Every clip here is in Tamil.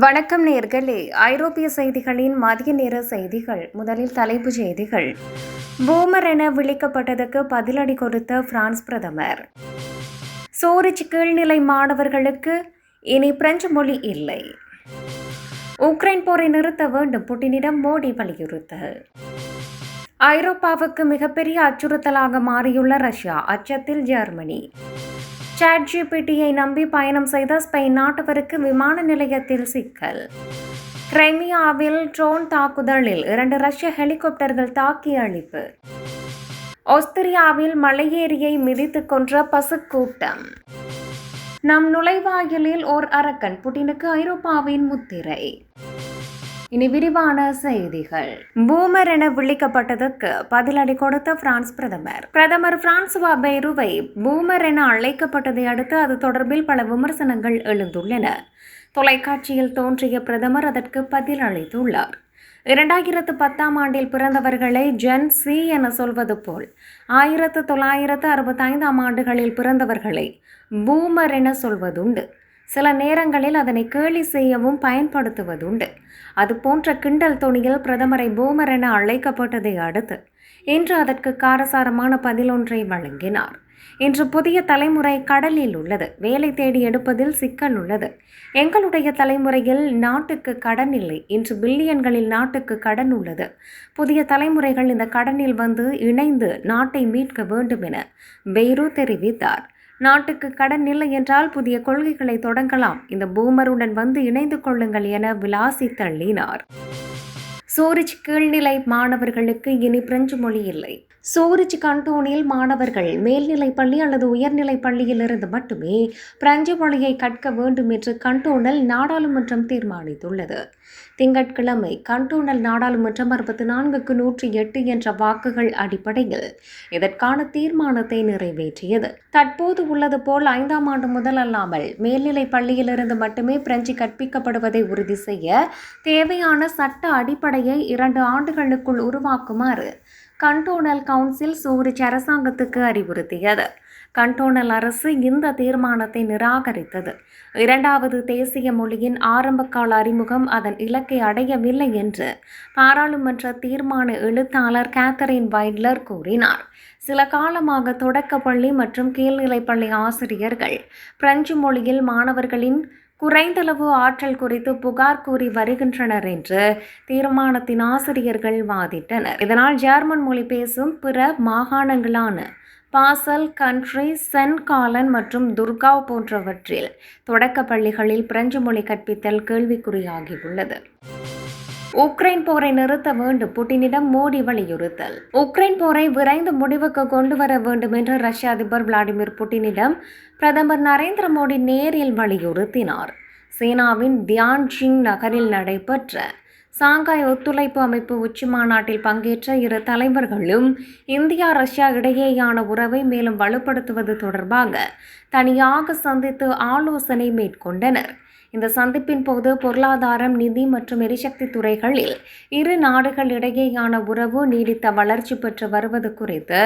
வணக்கம் நேர்களே. ஐரோப்பிய செய்திகளின் மதிய நேர செய்திகள் முதலில் தலைப்புச் செய்திகள். பூமர் என விழிக்கப்பட்டதுக்கு பதிலடி கொடுத்த பிரான்ஸ் பிரதமர். சூரிச் கீழ்நிலை மாணவர்களுக்கு இனி பிரெஞ்சு மொழி இல்லை. உக்ரைன் போரை நிறுத்த வேண்டும் புட்டினிடம் மோடி வலியுறுத்தல். ஐரோப்பாவுக்கு மிகப்பெரிய அச்சுறுத்தலாக மாறியுள்ள ரஷ்யா அச்சத்தில் ஜெர்மனி. சாட் ஜிபிடியை நம்பி பயணம் செய்த ஸ்பெயின் நாட்டவருக்கு விமான நிலையத்தில் சிக்கல். கிரைமியாவில் ட்ரோன் தாக்குதலில் இரண்டு ரஷ்ய ஹெலிகாப்டர்கள் தாக்கி அழிப்பு. ஆஸ்திரியாவில் மலையேறியை மிதித்து கொன்ற பசுக்கூட்டம் நம் நுழைவாயிலில் ஓர் அரக்கன் புட்டினுக்கு ஐரோப்பாவின் முத்திரை. இனி விரிவான செய்திகள். பூமர் என விழிக்கப்பட்டதற்கு பதிலடி கொடுத்த பிரான்ஸ் பிரதமர். பிரதமர் பிரான்சுவா பெய்ருவை பூமர் என அழைக்கப்பட்டதை அடுத்து அது தொடர்பில் பல விமர்சனங்கள் எழுந்துள்ளன. தொலைக்காட்சியில் தோன்றிய பிரதமர் அதற்கு பதில் அளித்துள்ளார் இரண்டாயிரத்து பத்தாம் ஆண்டில் பிறந்தவர்களை ஜென் சி என சொல்வது போல் ஆயிரத்து தொள்ளாயிரத்து அறுபத்தைந்தாம் ஆண்டுகளில் பிறந்தவர்களை பூமர் என சொல்வதுண்டு. சில நேரங்களில் அதனை கேலி செய்யவும் பயன்படுத்துவதுண்டு. அது போன்ற கிண்டல் தொனியில் பிரதமரை பூமர் என அழைக்கப்பட்டதை அடுத்து இன்று அதற்கு காரசாரமான பதிலொன்றை வழங்கினார். இன்று புதிய தலைமுறை கடலில் உள்ளது. வேலை தேடி எடுப்பதில் சிக்கல் உள்ளது. எங்களுடைய தலைமுறையில் நாட்டுக்கு கடன் இல்லை. இன்று பில்லியன்களில் நாட்டுக்கு கடன் உள்ளது. புதிய தலைமுறைகள் இந்த கடனில் வந்து இணைந்து நாட்டை மீட்க வேண்டும் என பெய்ரோ தெரிவித்தார். நாட்டுக்கு கடன் இல்லை என்றால் புதிய கொள்கைகளை தொடங்கலாம். இந்த பூமருடன் வந்து இணைந்து கொள்ளுங்கள் என விலாசி தள்ளினார். சூரிச் கீழ்நிலை மாணவர்களுக்கு இனி பிரெஞ்சு மொழி இல்லை. சூரிச் கண்டோனில் மாணவர்கள் மேல்நிலை பள்ளி அல்லது உயர்நிலை பள்ளியிலிருந்து மட்டுமே பிரெஞ்சு மொழியை கற்க வேண்டும் என்று கண்டோனல் நாடாளுமன்றம் தீர்மானித்துள்ளது. திங்கட்கிழமை கண்டோனல் நாடாளுமன்றம் அறுபத்தி நான்குக்கு நூற்றி எட்டு என்ற வாக்குகள் அடிப்படையில் இதற்கான தீர்மானத்தை நிறைவேற்றியது. தற்போது உள்ளது போல் ஐந்தாம் ஆண்டு முதல் அல்லாமல் மேல்நிலை பள்ளியிலிருந்து மட்டுமே பிரெஞ்சு கற்பிக்கப்படுவதை உறுதி செய்ய தேவையான சட்ட அடிப்படையை இரண்டு ஆண்டுகளுக்குள் உருவாக்குமாறு கண்டோனல் கவுன்சில் சூரிச் அரசாங்கத்துக்கு அறிவுறுத்தியது. கண்டோனல் அரசு இந்த தீர்மானத்தை நிராகரித்தது. இரண்டாவது தேசிய மொழியின் ஆரம்பகால அறிமுகம் அதன் இலக்கை அடையவில்லை என்று பாராளுமன்ற தீர்மான எழுத்தாளர் கேத்தரின் வைட்லர் கூறினார். சில காலமாக தொடக்கப்பள்ளி மற்றும் கீழ்நிலைப்பள்ளி ஆசிரியர்கள் பிரெஞ்சு மொழியில் மாணவர்களின் குறைந்தளவு ஆற்றல் குறித்து புகார் கூறி வருகின்றனர் என்று தீர்மானத்தின் ஆசிரியர்கள் வாதிட்டனர். இதனால் ஜெர்மன் மொழி பேசும் பிற மாகாணங்களான பாசல் கண்ட்ரி சென் காலன் மற்றும் துர்காவ் போன்றவற்றில் தொடக்க பள்ளிகளில் பிரெஞ்சு மொழி கற்பித்தல் கேள்விக்குறியாகியுள்ளது. உக்ரைன் போரை நிறுத்த வேண்டும் புட்டினிடம் மோடி வலியுறுத்தல். உக்ரைன் போரை விரைந்து முடிவுக்கு கொண்டு வர வேண்டும் என்று ரஷ்ய அதிபர் விளாடிமிர் புட்டினிடம் பிரதமர் நரேந்திர மோடி நேரில் வலியுறுத்தினார். சீனாவின் தியான்ஜிங் நகரில் நடைபெற்ற சாங்காய் ஒத்துழைப்பு அமைப்பு உச்சி மாநாட்டில் பங்கேற்ற இரு தலைவர்களும் இந்தியா ரஷ்யா இடையேயான உறவை மேலும் வலுப்படுத்துவது தொடர்பாக தனியாக சந்தித்து ஆலோசனை மேற்கொண்டனர். இந்த சந்திப்பின் போது பொருளாதாரம் நிதி மற்றும் எரிசக்தி துறைகளில் இரு நாடுகளிடையேயான உறவு நீடித்த வளர்ச்சி பெற்று வருவது குறித்து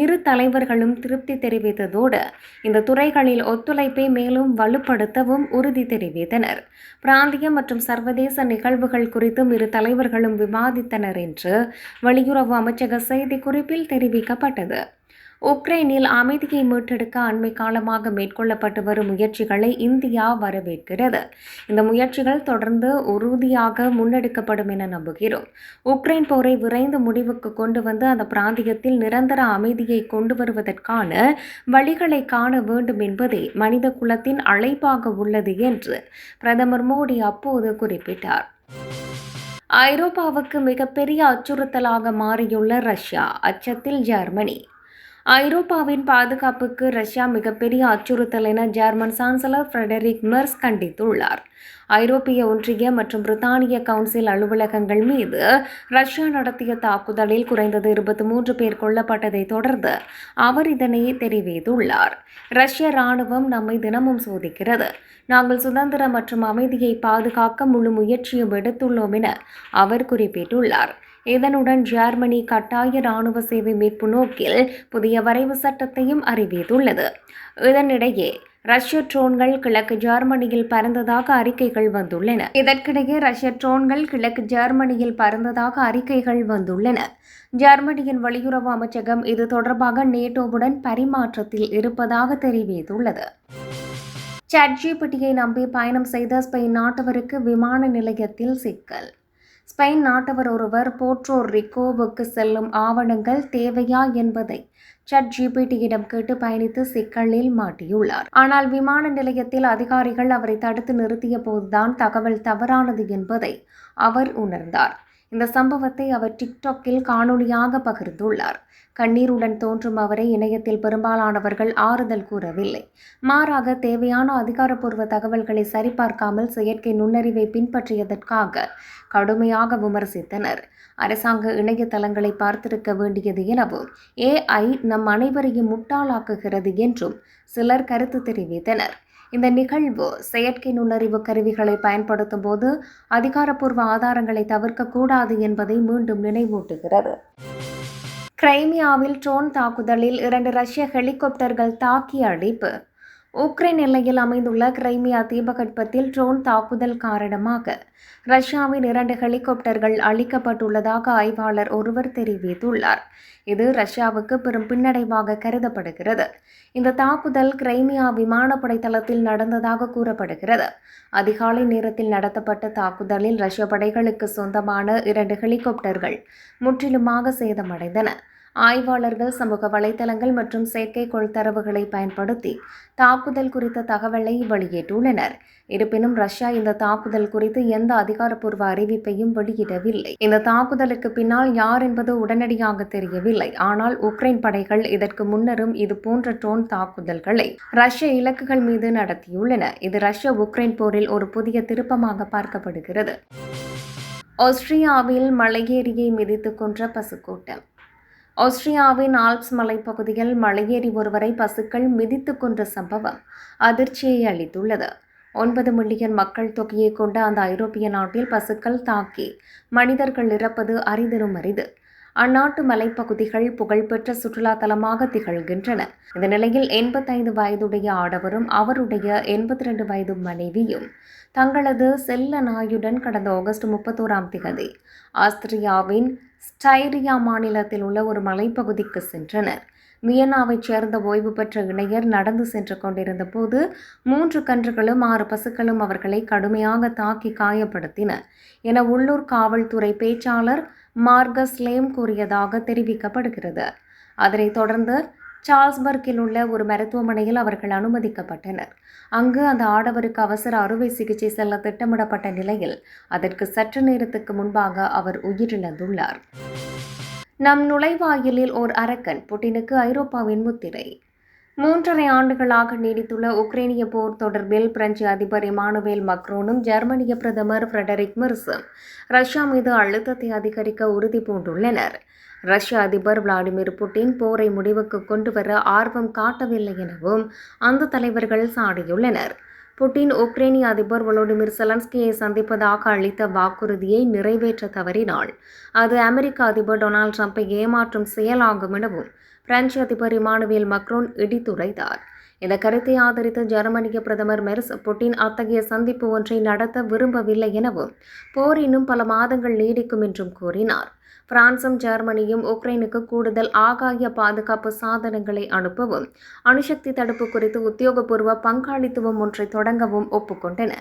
இரு தலைவர்களும் திருப்தி தெரிவித்ததோடு இந்த துறைகளில் ஒத்துழைப்பை மேலும் வலுப்படுத்தவும் உறுதி தெரிவித்தனர். பிராந்திய மற்றும் சர்வதேச நிகழ்வுகள் குறித்தும் இரு தலைவர்களும் விவாதித்தனர் என்று வெளியுறவு அமைச்சக செய்திக்குறிப்பில் தெரிவிக்கப்பட்டது. உக்ரைனில் அமைதியை மீட்டெடுக்க அண்மை காலமாக மேற்கொள்ளப்பட்டு வரும் முயற்சிகளை இந்தியா வரவேற்கிறது. இந்த முயற்சிகள் தொடர்ந்து உறுதியாக முன்னெடுக்கப்படும் என நம்புகிறோம். உக்ரைன் போரை விரைந்து முடிவுக்கு கொண்டு வந்து அந்த பிராந்தியத்தில் நிரந்தர அமைதியை கொண்டு வருவதற்கான வழிகளை காண வேண்டும் என்பதே மனித குலத்தின் அழைப்பாக உள்ளது என்று பிரதமர் மோடி அப்போது குறிப்பிட்டார். ஐரோப்பாவுக்கு மிகப்பெரிய அச்சுறுத்தலாக மாறியுள்ள ரஷ்யா அச்சத்தில் ஜெர்மனி. ஐரோப்பாவின் பாதுகாப்புக்கு ரஷ்யா மிகப்பெரிய அச்சுறுத்தல் என ஜெர்மன் சான்சலர் ஃப்ரெடரிக் மெர்ஸ் கண்டித்துள்ளார். ஐரோப்பிய ஒன்றிய மற்றும் பிரித்தானிய கவுன்சில் அலுவலகங்கள் மீது ரஷ்யா நடத்திய தாக்குதலில் குறைந்தது இருபத்தி மூன்று பேர் கொல்லப்பட்டதை தொடர்ந்து அவர் இதனை தெரிவித்துள்ளார். ரஷ்ய ராணுவம் நம்மை தினமும் சோதிக்கிறது. நாங்கள் சுதந்திரம் மற்றும் அமைதியை பாதுகாக்க முழு முயற்சியும் எடுத்துள்ளோம் என அவர் குறிப்பிட்டுள்ளார். இதனுடன் ஜெர்மனி கட்டாய ராணுவ சேவை மீட்பு நோக்கில் புதிய வரைவு சட்டத்தையும் அறிவித்துள்ளது. இதனிடையே ரஷ்ய ட்ரோன்கள் கிழக்கு ஜெர்மனியில் பறந்ததாக அறிக்கைகள் வந்துள்ளன. இதற்கிடையே ரஷ்ய ட்ரோன்கள் கிழக்கு ஜெர்மனியில் பறந்ததாக அறிக்கைகள் வந்துள்ளன. ஜெர்மனியின் வெளியுறவு அமைச்சகம் இது தொடர்பாக நேட்டோவுடன் பரிமாற்றத்தில் இருப்பதாக தெரிவித்துள்ளது. சாட்ஜிபிட்டியை நம்பி பயணம் செய்த ஸ்பெயின் நாட்டவருக்கு விமான நிலையத்தில் சிக்கல். ஸ்பெயின் நாட்டவர் ஒருவர் போர்ட்ரோ ரிக்கோவுக்கு செல்லும் ஆவணங்கள் தேவையா என்பதை சட் ஜிபிடியிடம் கேட்டு பயணித்து சிக்கலில் மாட்டியுள்ளார். ஆனால் விமான நிலையத்தில் அதிகாரிகள் அவரை தடுத்து நிறுத்திய போதுதான் தகவல் தவறானது என்பதை அவர் உணர்ந்தார். இந்த சம்பவத்தை அவர் டிக்டாக்கில் காணொளியாக பகிர்ந்துள்ளார். கண்ணீருடன் தோன்றும் அவரை இணையத்தில் பெரும்பாலானவர்கள் ஆறுதல் கூறவில்லை. மாறாக தேவையான அதிகாரப்பூர்வ தகவல்களை சரிபார்க்காமல் செயற்கை நுண்ணறிவை பின்பற்றியதற்காக கடுமையாக விமர்சித்தனர். அரசாங்க இணையதளங்களை பார்த்திருக்க வேண்டியது எனவும் ஏஐ நம் அனைவரையும் முட்டாளாக்குகிறது என்றும் சிலர் கருத்து தெரிவித்தனர். இந்த நிகழ்வு செயற்கை நுண்ணறிவு கருவிகளை பயன்படுத்தும் போது அதிகாரப்பூர்வ ஆதாரங்களை தவிர்க்கக்கூடாது என்பதை மீண்டும் நினைவூட்டுகிறது. கிரைமியாவில் ட்ரோன் தாக்குதலில் இரண்டு ரஷ்ய ஹெலிகாப்டர்கள் தாக்கி அழிப்பு உக்ரைன் எல்லையில் அமைந்துள்ள கிரைமியா தீபகற்பத்தில் ட்ரோன் தாக்குதல் காரணமாக ரஷ்யாவின் இரண்டு ஹெலிகாப்டர்கள் அளிக்கப்பட்டுள்ளதாக ஆய்வாளர் ஒருவர் தெரிவித்துள்ளார். இது ரஷ்யாவுக்கு பெரும் பின்னடைவாக கருதப்படுகிறது. இந்த தாக்குதல் கிரைமியா விமானப்படை தளத்தில் நடந்ததாக கூறப்படுகிறது. அதிகாலை நேரத்தில் நடத்தப்பட்ட தாக்குதலில் ரஷ்ய படைகளுக்கு சொந்தமான இரண்டு ஹெலிகாப்டர்கள் முற்றிலுமாக சேதமடைந்தன. ஆய்வாளர்கள் சமூக வலைதளங்கள் மற்றும் செயற்கைக்கோள் தரவுகளை பயன்படுத்தி தாக்குதல் குறித்த தகவலை வெளியிட்டுள்ளனர். இருப்பினும் ரஷ்யா இந்த தாக்குதல் குறித்து எந்த அதிகாரப்பூர்வ அறிவிப்பையும் வெளியிடவில்லை. இந்த தாக்குதலுக்கு பின்னால் யார் என்பது உடனடியாக தெரியவில்லை. ஆனால் உக்ரைன் படைகள் இதற்கு முன்னரும் இது போன்ற ட்ரோன் தாக்குதல்களை ரஷ்ய இலக்குகள் மீது நடத்தியுள்ளன. இது ரஷ்ய உக்ரைன் போரில் ஒரு புதிய திருப்பமாக பார்க்கப்படுகிறது. ஆஸ்திரியாவில் மலையேறியை மிதித்துக் கொன்ற பசுக்கூட்டம். ஆஸ்திரியாவின் ஆல்ப்ஸ் மலைப்பகுதியில் மலையேறி ஒருவரை பசுக்கள் மிதித்து கொன்ற சம்பவம் அதிர்ச்சியை அளித்துள்ளது. ஒன்பது மில்லியன் மக்கள் தொகையை கொண்ட அந்த ஐரோப்பிய நாட்டில் பசுக்கள் தாக்கி மனிதர்கள் இறப்பது அரிதிலும் அரிது. அந்நாட்டு மலைப்பகுதிகள் புகழ்பெற்ற சுற்றுலா தலமாக திகழ்கின்றன. இந்த நிலையில் எண்பத்தைந்து வயதுடைய ஆடவரும் அவருடைய எண்பத்தி ரெண்டு வயது மனைவியும் தங்களது செல்ல நாயுடன் கடந்த ஆகஸ்ட் முப்பத்தோராம் திகதி ஆஸ்திரியாவின் ஸ்டைரியா மாநிலத்தில் உள்ள ஒரு மலைப்பகுதிக்கு சென்றனர். வியன்னாவைச் சேர்ந்த ஓய்வு பெற்ற இளைஞர் நடந்து சென்று கொண்டிருந்த போது மூன்று கன்றுகளும் ஆறு பசுக்களும் அவர்களை கடுமையாக தாக்கி காயப்படுத்தின என உள்ளூர் காவல்துறை பேச்சாளர் மார்கஸ்லேம் கூறியதாக தெரிவிக்கப்படுகிறது. அதனைத் தொடர்ந்து சார்ல்ஸ்பர்க்கில் உள்ள ஒரு மருத்துவமனையில் அவர்கள் அனுமதிக்கப்பட்டனர். அங்கு அந்த ஆடவருக்கு அவசர அறுவை சிகிச்சை செல்ல திட்டமிடப்பட்ட நிலையில் அதற்கு சற்று நேரத்துக்கு முன்பாக அவர் உயிரிழந்துள்ளார். நம் நுழைவாயிலில் ஓர் அரக்கன் புட்டினுக்கு ஐரோப்பாவின் முத்திரை. மூன்றரை ஆண்டுகளாக நீடித்துள்ள உக்ரைனிய போர் தொடர்பில் பிரெஞ்சு அதிபர் இமானுவேல் மக்ரோனும் ஜெர்மனிய பிரதமர் ஃப்ரெடரிக் மிர்ஸும் ரஷ்யா மீது அழுத்தத்தை அதிகரிக்க உறுதி பூண்டுள்ளனர். ரஷ்ய அதிபர் விளாடிமிர் புட்டின் போரை முடிவுக்கு கொண்டு வர ஆர்வம் காட்டவில்லை எனவும் அந்த தலைவர்கள் சாடியுள்ளனர். புட்டின் உக்ரைனிய அதிபர் வளோடிமிர் செலன்ஸ்கியை சந்திப்பதாக அளித்த வாக்குறுதியை நிறைவேற்ற தவறினால் அது அமெரிக்க அதிபர் டொனால்ட் ட்ரம்பை ஏமாற்றும் செயலாகும் எனவும் பிரெஞ்சு அதிபர் இமானுவேல் மக்ரோன் இடித்துரைத்தார். இந்த கருத்தை ஆதரித்து ஜெர்மனிய பிரதமர் மெர்ஸ் புட்டின் அத்தகைய சந்திப்பு ஒன்றை நடத்த விரும்பவில்லை எனவும் போர் இன்னும் பல மாதங்கள் நீடிக்கும் என்றும் கூறினார். பிரான்சும் ஜெர்மனியும் உக்ரைனுக்கு கூடுதல் ஆகாய பாதுகாப்பு சாதனங்களை அனுப்பவும் அணுசக்தி தடுப்பு குறித்து உத்தியோகபூர்வ பங்காளித்துவம் ஒன்றை தொடங்கவும் ஒப்புக்கொண்டன.